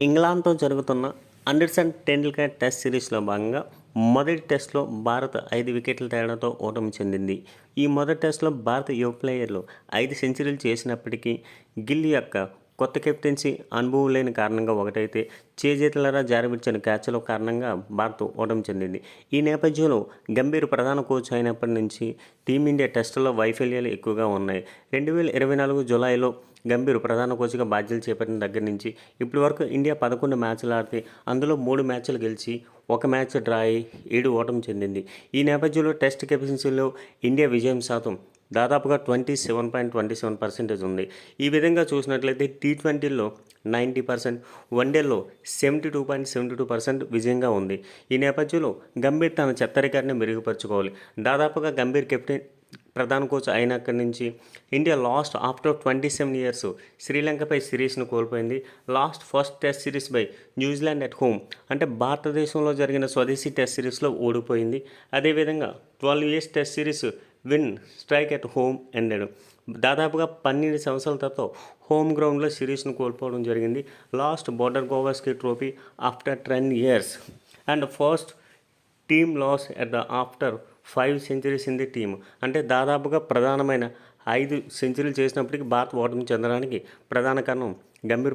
ఇంగ్లాండ్తో జరుగుతున్న Anderson Tendulkar test సిరీస్లో భాగంగా మొదటి టెస్ట్లో భారత్ ఐదు వికెట్ల తేడాతో ఓటమి చెందింది. ఈ మొదటి టెస్ట్లో భారత యువ ప్లేయర్లు ఐదు సెంచరీలు చేసినప్పటికీ గిల్ యొక్క కొత్త కెప్టెన్సీ అనుభవం లేని కారణంగా ఒకటైతే చేజేతలరా జారవిడిచిన క్యాచ్ల కారణంగా భారత్ ఓటమి చెందింది. ఈ నేపథ్యంలో గంభీర్ ప్రధాన కోచ్ అయినప్పటి నుంచి టీమిండియా టెస్టుల్లో వైఫల్యాలు ఎక్కువగా ఉన్నాయి. రెండు వేల ఇరవై నాలుగు జులైలో గంభీర్ ప్రధాన కోచ్గా బాధ్యతలు చేపట్టిన దగ్గర నుంచి ఇప్పటి వరకు ఇండియా పదకొండు మ్యాచ్లు ఆడితే అందులో మూడు మ్యాచ్లు గెలిచి ఒక మ్యాచ్ డ్రా అయి ఏడు ఓటమి చెందింది. ఈ నేపథ్యంలో టెస్ట్ కెప్టెన్సీలో ఇండియా విజయం శాతం దాదాపుగా twenty seven point twenty seven percentage ఉంది. ఈ విధంగా చూసినట్లయితే టీ ట్వంటీలో నైంటీ పర్సెంట్ వన్డేలో seventy two point seventy two percent విజయంగా ఉంది. ఈ నేపథ్యంలో గంభీర్ తన చెత్త రికార్డుని మెరుగుపరుచుకోవాలి. దాదాపుగా గంభీర్ కెప్టెన్ ప్రధాన కోచ్ అయినక్కడి నుంచి India lost after twenty seven years శ్రీలంకపై సిరీస్ను కోల్పోయింది. Lost first test series by New Zealand at home అంటే భారతదేశంలో జరిగిన స్వదేశీ టెస్ట్ సిరీస్లో ఓడిపోయింది. అదేవిధంగా twelve years test series win streak at home ended. దాదాపుగా పన్నెండు సంవత్సరాల తర్వాత హోమ్ గ్రౌండ్లో సిరీస్ను కోల్పోవడం జరిగింది. Lost Border Gavaskar trophy after ten years. And first team loss at the after five centuries in the team. అంటే దాదాపుగా ప్రధానమైన ఐదు సెంచరీలు చేసినప్పటికీ భారత్ ఓటమి చెందడానికి ప్రధాన కారణం గంభీర్